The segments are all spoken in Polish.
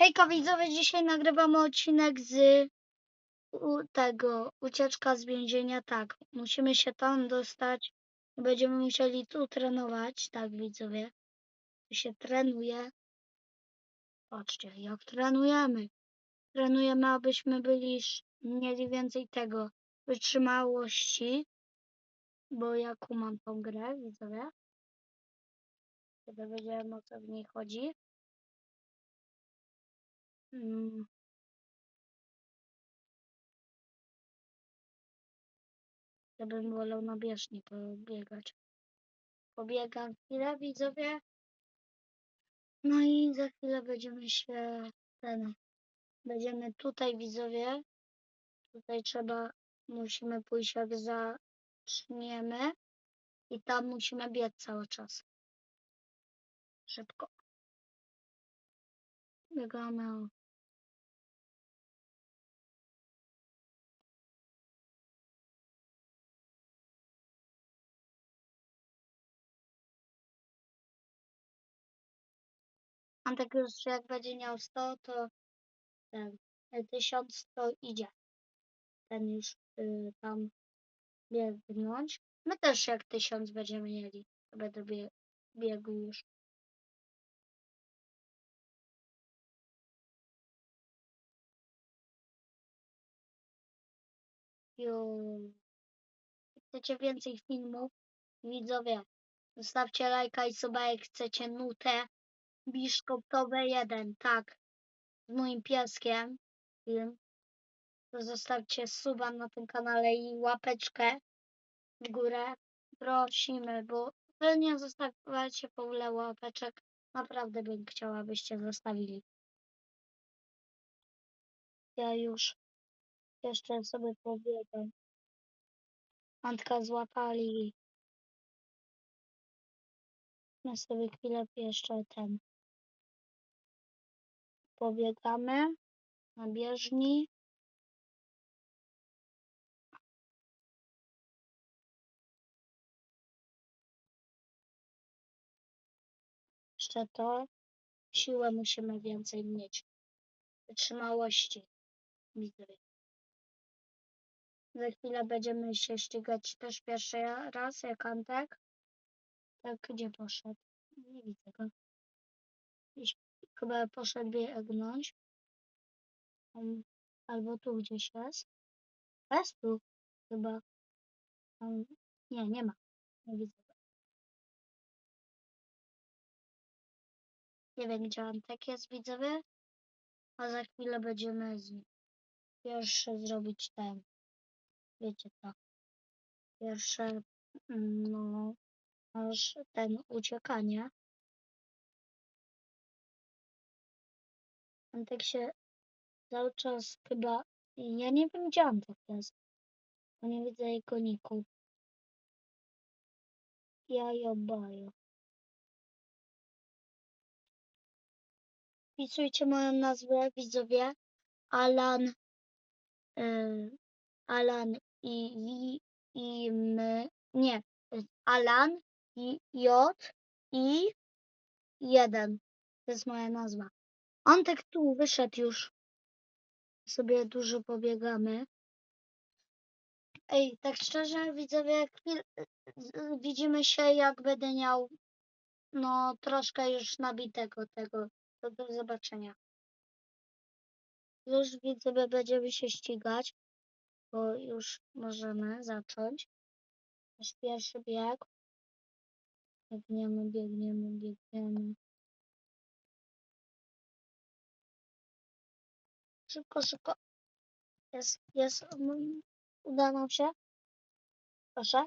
Hejka widzowie, dzisiaj nagrywamy odcinek z u, tego ucieczka z więzienia. Tak, musimy się tam dostać. Będziemy musieli tu trenować. Tak widzowie, tu się trenuje. Patrzcie, jak trenujemy. Trenujemy, abyśmy byli mieli więcej tego wytrzymałości. Bo ja kumam tą grę, widzowie. Kiedy wiedziałem o co w niej chodzi. Mm. Ja bym wolał na bieżni pobiegać. Pobiegam chwilę, widzowie. No i za chwilę będziemy się ten. Będziemy tutaj, widzowie. Tutaj trzeba, musimy pójść jak zaczniemy. I tam musimy biec cały czas. Szybko. Biegamy. Antek już jak będzie miał 100, to ten e, 1000 to idzie. Ten już y, tam biegnąć. My też jak 1000 będziemy mieli, to będę bie biegł już. Ju. Chcecie więcej filmów? Widzowie, zostawcie lajka i suba jak chcecie nutę. Biszkoptowe 1, tak. Z moim pieskiem. Film. Zostawcie suba na tym kanale i łapeczkę w górę. Prosimy, bo wy nie zostawiacie w ogóle łapeczek. Naprawdę bym chciała, abyście zostawili. Ja już jeszcze sobie pobiegam. Antka złapali. My sobie chwilę jeszcze ten. Pobiegamy na bieżni. Jeszcze to. Siłę musimy więcej mieć. Wytrzymałości. Widzowie. Za chwilę będziemy się ścigać też pierwszy raz, jak Antek. Tak, gdzie poszedł? Nie widzę go. Gdzieś chyba poszedł biegnąć. Albo tu gdzieś jest. Jest tu chyba. Nie, nie ma. Nie widzę. Nie wiem, gdzie Antek jest, widzowie. A za chwilę będziemy z pierwszy zrobić ten. Wiecie co? Pierwsze, mm, no, aż ten uciekanie. Antek się cały czas chyba. Ja nie wiem, gdzie Antek jest. Bo nie widzę jego niku. Jajo bajo. Wpisujcie moją nazwę, widzowie. Alan. y, Alan i, i, i my. Nie. Alan i J i jeden. To jest moja nazwa. Antek tu wyszedł już. Sobie dużo pobiegamy. Ej, tak szczerze, widzowie, widzimy się, jak będę miał no troszkę już nabitego tego. To do zobaczenia. Już widzowie będziemy się ścigać, bo już możemy zacząć. Nasz pierwszy bieg. Biegniemy, biegniemy, biegniemy. Szybko, szybko. Jest, jest. mm, Uda nam się. Proszę.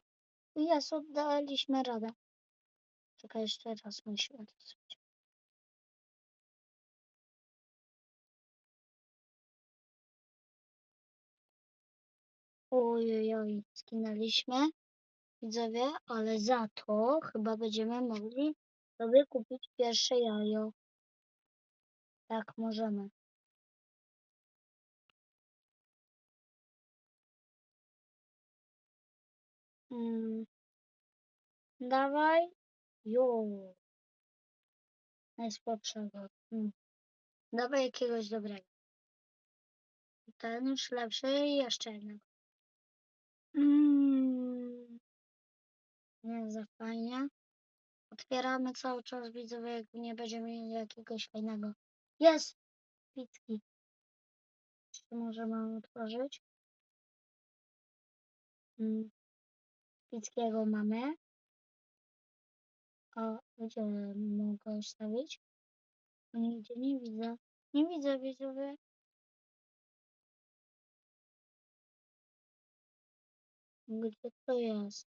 Jest, oddaliśmy radę. Czekaj, jeszcze raz musimy to zrobić. Ojojoj, skinęliśmy. Widzowie, ale za to chyba będziemy mogli sobie kupić pierwsze jajo. Tak, możemy. Mm. Dawaj. Jo. Najsłabszego. Mm. Dawaj jakiegoś dobrego. Ten już lepszy i jeszcze jednego. Mm. Nie za fajnie. Otwieramy cały czas widzowie, jak nie będziemy mieli jakiegoś fajnego. Jest! Pitki. Czy możemy otworzyć? Mm. Pickiego mamy. A gdzie mogę stawić? Nigdzie nie widzę. Nie widzę widzowie. Gdzie to jest?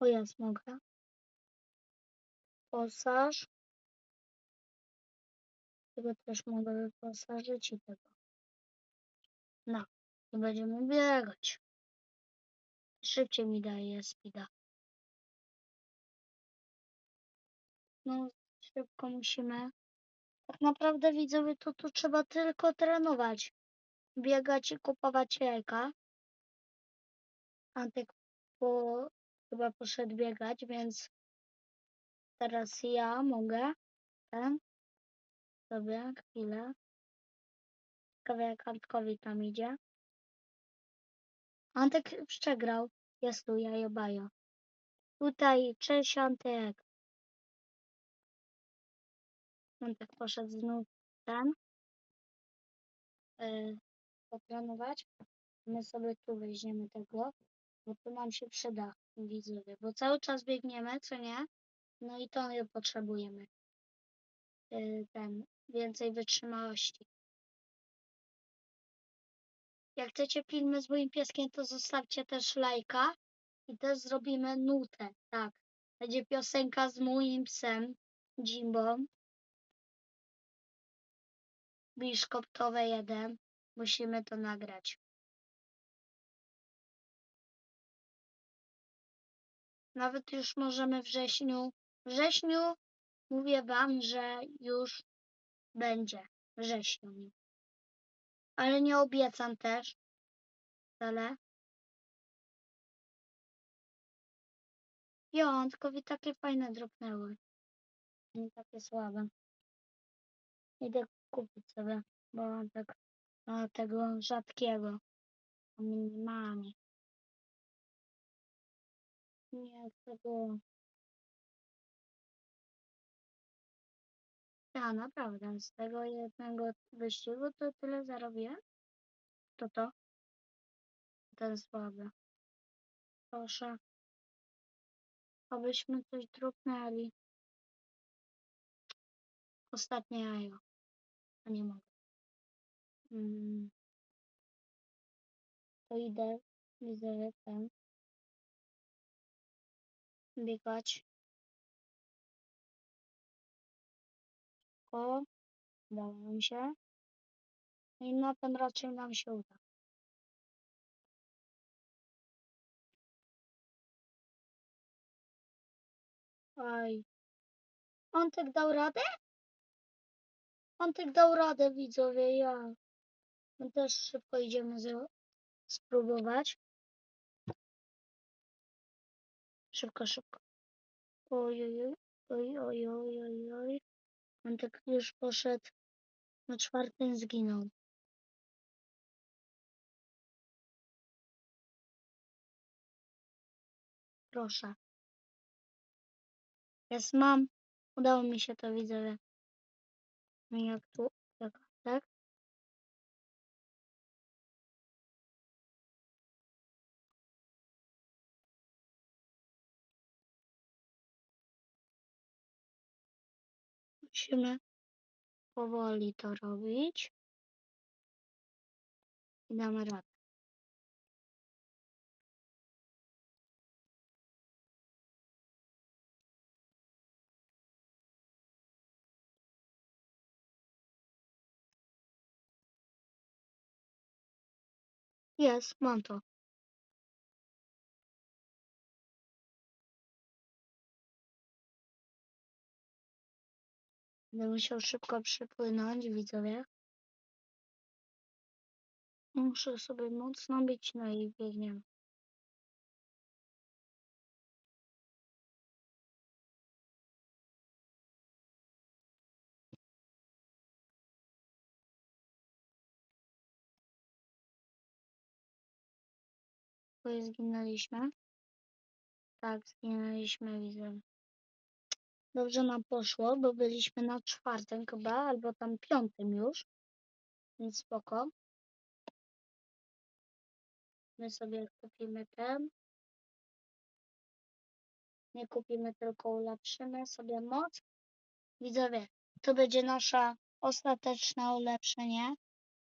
O jest, mogę. Posaż. Tego też mogę wyposażyć i tego. No. I będziemy biegać. Szybciej mi daje speeda. No, szybko musimy. Tak naprawdę widzowie, to tu trzeba tylko trenować. Biegać i kupować jajka. Antek po, chyba poszedł biegać, więc teraz ja mogę ten sobie chwilę. Ciekawe jak Antkowi tam idzie. Antek przegrał. Jest tu jajobajo. Tutaj, cześć Antek. Antek poszedł znów ten. Yy, potrenować. My sobie tu weźmiemy tego, bo to nam się przyda, widzowie, bo cały czas biegniemy, co nie? No i to potrzebujemy. Yy, ten, więcej wytrzymałości. Jak chcecie filmy z moim pieskiem, to zostawcie też lajka i też zrobimy nutę, tak. Będzie piosenka z moim psem, Jimbą. Biszkoptowe 1. Musimy to nagrać. Nawet już możemy wrześniu. Wrześniu mówię wam, że już będzie. Wrześniu. Ale nie obiecam też. Wcale. Jątkowi takie fajne dropnęły. Nie takie słabe. Idę kupić sobie, bo mam tak a, tego rzadkiego. O minimami. Nie chcę Ja naprawdę, z tego jednego wyścigu to tyle zarobiłem. To to? Ten słaby. Proszę. Abyśmy coś drobnęli. Ostatnie jajo. A nie mogę. Mm. To idę, widzę ten. Biegać. O, udało nam się. I na tym raczej nam się uda. Aj. On tak dał radę? On tak dał radę, widzowie, ja. My też szybko idziemy z... spróbować. Szybko, szybko. Oj, oj, oj, oj, oj, oj, oj. On tak już poszedł. Na czwartym zginął. Proszę. Jest, mam. Udało mi się to, widzowie. No jak tu? Tak? Musimy powoli to robić. I damy radę. Jest, mam to. Będę musiał szybko przypłynąć, widzowie. Muszę sobie mocno bić, na i biegniemy. Bo zginęliśmy. Tak, zginęliśmy, widzę. Dobrze nam poszło, bo byliśmy na czwartym chyba, albo tam piątym już. Więc spoko. My sobie kupimy ten. Nie kupimy, tylko ulepszymy sobie moc. Widzowie, to będzie nasza ostateczne ulepszenie.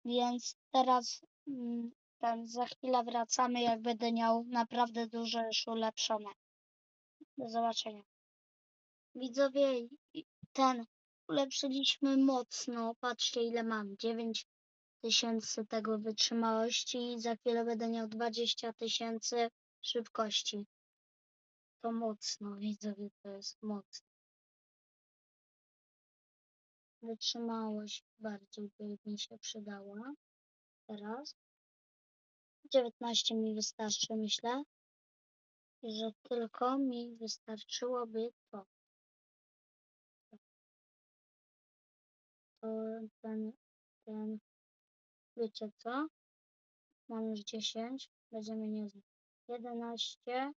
Więc teraz mm, ten, za chwilę wracamy, jak będę miał naprawdę dużo już ulepszone. Do zobaczenia. Widzowie, ten ulepszyliśmy mocno. Patrzcie ile mam. 9 tysięcy tego wytrzymałości i za chwilę będę miał 20 tysięcy szybkości. To mocno, widzowie, to jest mocno. Wytrzymałość bardziej by mi się przydała. Teraz. 19 mi wystarczy, myślę. Że tylko mi wystarczyłoby to. Ten, ten, wiecie co? Mam już 10, będziemy niezły. 11.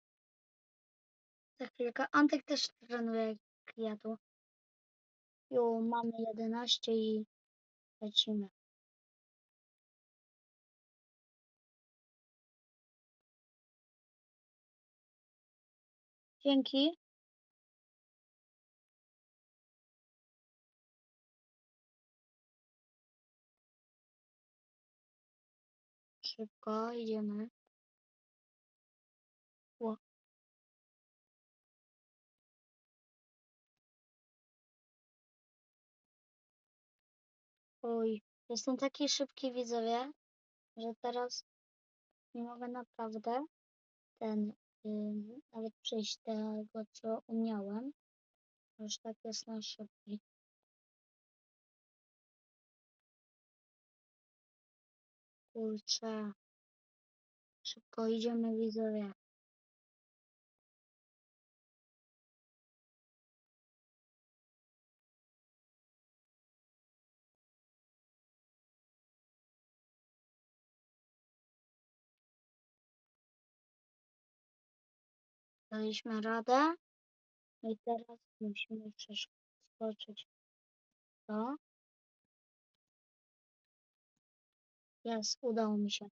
Za chwilkę. Antek też trenuje jak. Jo, mamy 11 i lecimy. Dzięki. Szybko idziemy. Ło. Oj, jestem taki szybki widzowie, że teraz nie mogę naprawdę ten nawet przejść tego, co umiałem. Już tak jest na szybki. Kurczę. Szybko idziemy widzowie. Daliśmy radę. No i teraz musimy przeskoczyć to. Jest, udało mi się.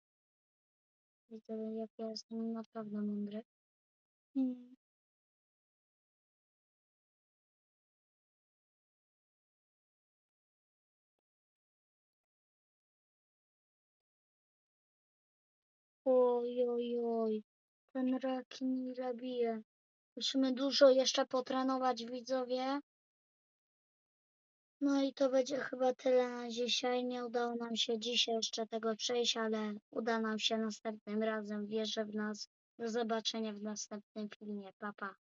Widzę, jak ja jestem naprawdę mądry. Hmm. Oj, oj, oj. Ten rakin ile bije. Musimy dużo jeszcze potrenować, widzowie. No i to będzie chyba tyle na dzisiaj. Nie udało nam się dzisiaj jeszcze tego przejść, ale uda nam się następnym razem. Wierzę w nas. Do zobaczenia w następnym filmie. Pa, pa.